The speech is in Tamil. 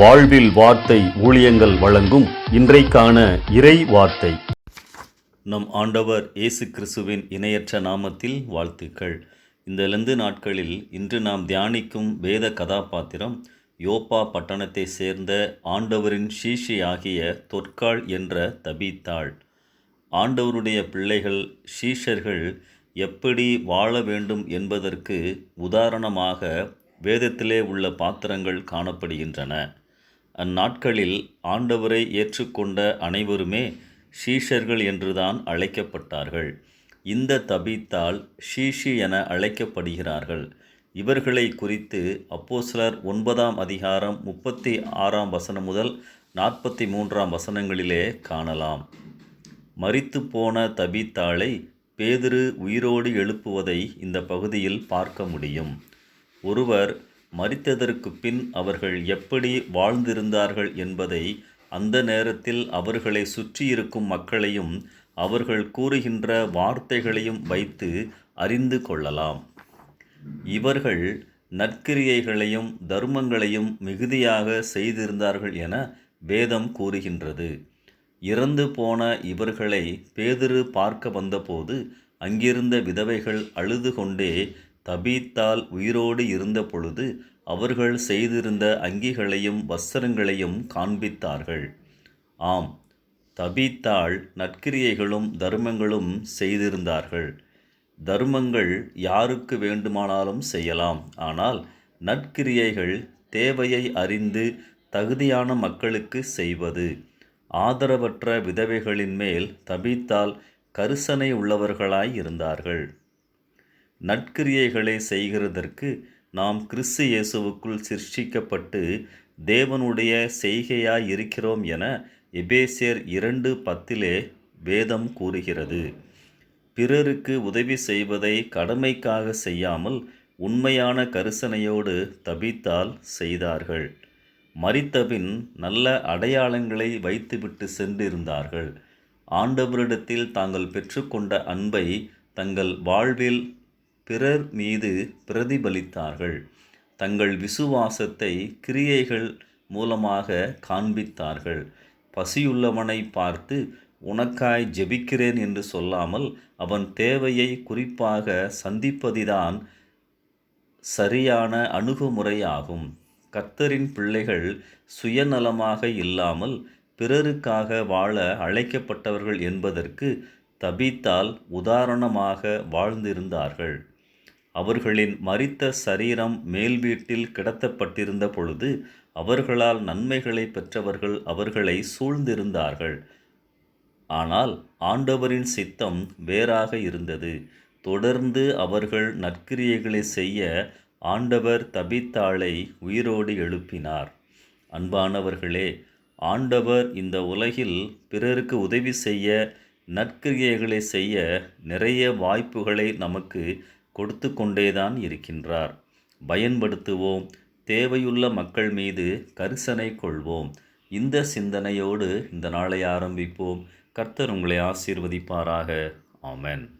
வாழ்வில் வார்த்தை ஊழியங்கள் வழங்கும் இன்றைக்கான இறை வார்த்தை. நம் ஆண்டவர் இயேசு கிறிஸ்துவின் இணையற்ற நாமத்தில் வாழ்த்துக்கள். இந்த லந்து நாட்களில் இன்று நாம் தியானிக்கும் வேத கதாபாத்திரம் யோப்பா பட்டணத்தை சேர்ந்த ஆண்டவரின் ஷீஷி ஆகிய தொற்காள் என்ற தபித்தாள். ஆண்டவருடைய பிள்ளைகள் ஷீஷர்கள் எப்படி வாழ வேண்டும் என்பதற்கு உதாரணமாக வேதத்திலே உள்ள பாத்திரங்கள் காணப்படுகின்றன. அந்நாட்களில் ஆண்டவரை ஏற்றுக்கொண்ட அனைவருமே ஷீஷர்கள் என்றுதான் அழைக்கப்பட்டார்கள். இந்த தபித்தால் ஷீஷி என அழைக்கப்படுகிறார்கள். இவர்களை குறித்து அப்போஸ்லர் ஒன்பதாம் அதிகாரம் முப்பத்தி ஆறாம் வசனம் முதல் நாற்பத்தி மூன்றாம் வசனங்களிலே காணலாம். மறித்து போன தபித்தாளை பேதுரு உயிரோடு எழுப்புவதை இந்த பகுதியில் பார்க்க முடியும். ஒருவர் மரித்ததற்கு பின் அவர்கள் எப்படி வாழ்ந்திருந்தார்கள் என்பதை அந்த நேரத்தில் அவர்களை சுற்றியிருக்கும் மக்களையும் அவர்கள் கூறுகின்ற வார்த்தைகளையும் வைத்து அறிந்து கொள்ளலாம். இவர்கள் நற்கிரியைகளையும் தர்மங்களையும் மிகுதியாக செய்திருந்தார்கள் என வேதம் கூறுகின்றது. இறந்து போன இவர்களை பேதுரு பார்க்க வந்தபோது அங்கிருந்த விதவைகள் அழுது கொண்டே தபீத்தால் உயிரோடு இருந்த பொழுது அவர்கள் செய்திருந்த அங்கிகளையும் வஸ்திரங்களையும் காண்பித்தார்கள். ஆம் தபீத்தாள் நற்கிரியைகளும் தர்மங்களும் செய்திருந்தார்கள். தர்மங்கள் யாருக்கு வேண்டுமானாலும் செய்யலாம். ஆனால் நற்கிரியைகள் தேவையை அறிந்து தகுதியான மக்களுக்கு செய்வது. ஆதரவற்ற விதவைகளின் மேல் தபித்தால் கரிசனை உள்ளவர்களாய் இருந்தார்கள். நற்கிரியைகளை செய்கிறதற்கு நாம் கிறிஸ்து இயேசுவுக்குள் சிருஷ்டிக்கப்பட்டு தேவனுடைய செய்கையாய் இருக்கிறோம் என எபேசியர் இரண்டு பத்திலே வேதம் கூறுகிறது. பிறருக்கு உதவி செய்வதை கடமைக்காக செய்யாமல் உண்மையான கரிசனையோடு தபித்தால் செய்தார்கள். மறித்தபின் நல்ல அடையாளங்களை வைத்துவிட்டு சென்றிருந்தார்கள். ஆண்டவரிடத்தில் தாங்கள் பெற்றுக்கொண்ட அன்பை தங்கள் வாழ்வில் பிறர் மீது பிரதிபலித்தார்கள். தங்கள் விசுவாசத்தை கிரியைகள் மூலமாக காண்பித்தார்கள். பசியுள்ளவனை பார்த்து உனக்காய் ஜெபிக்கிறேன் என்று சொல்லாமல் அவன் தேவையை குறிப்பாக சந்திப்பதுதான் சரியான அணுகுமுறையாகும். கர்த்தரின் பிள்ளைகள் சுயநலமாக இல்லாமல் பிறருக்காக வாழ அழைக்கப்பட்டவர்கள் என்பதற்கு தபித்தால் உதாரணமாக வாழ்ந்திருந்தார்கள். அவர்களின் மரித்த சரீரம் மேல் வீட்டில் கிடத்தப்பட்டிருந்த பொழுது அவர்களால் நன்மைகளை பெற்றவர்கள் அவர்களை சூழ்ந்திருந்தார்கள். ஆனால் ஆண்டவரின் சித்தம் வேறாக இருந்தது. தொடர்ந்து அவர்கள் நற்கிரியைகளை செய்ய ஆண்டவர் தபித்தாளை உயிரோடு எழுப்பினார். அன்பானவர்களே ஆண்டவர் இந்த உலகில் பிறருக்கு உதவி செய்ய நற்கிரியைகளை செய்ய நிறைய வாய்ப்புகளை நமக்கு கொடுத்து கொண்டேதான் இருக்கின்றார். பயன்படுத்துவோம். தேவையுள்ள மக்கள் மீது கரிசனை கொள்வோம். இந்த சிந்தனையோடு இந்த நாளை ஆரம்பிப்போம். கர்த்தர் உங்களை ஆசீர்வதிப்பாராக. ஆமென்.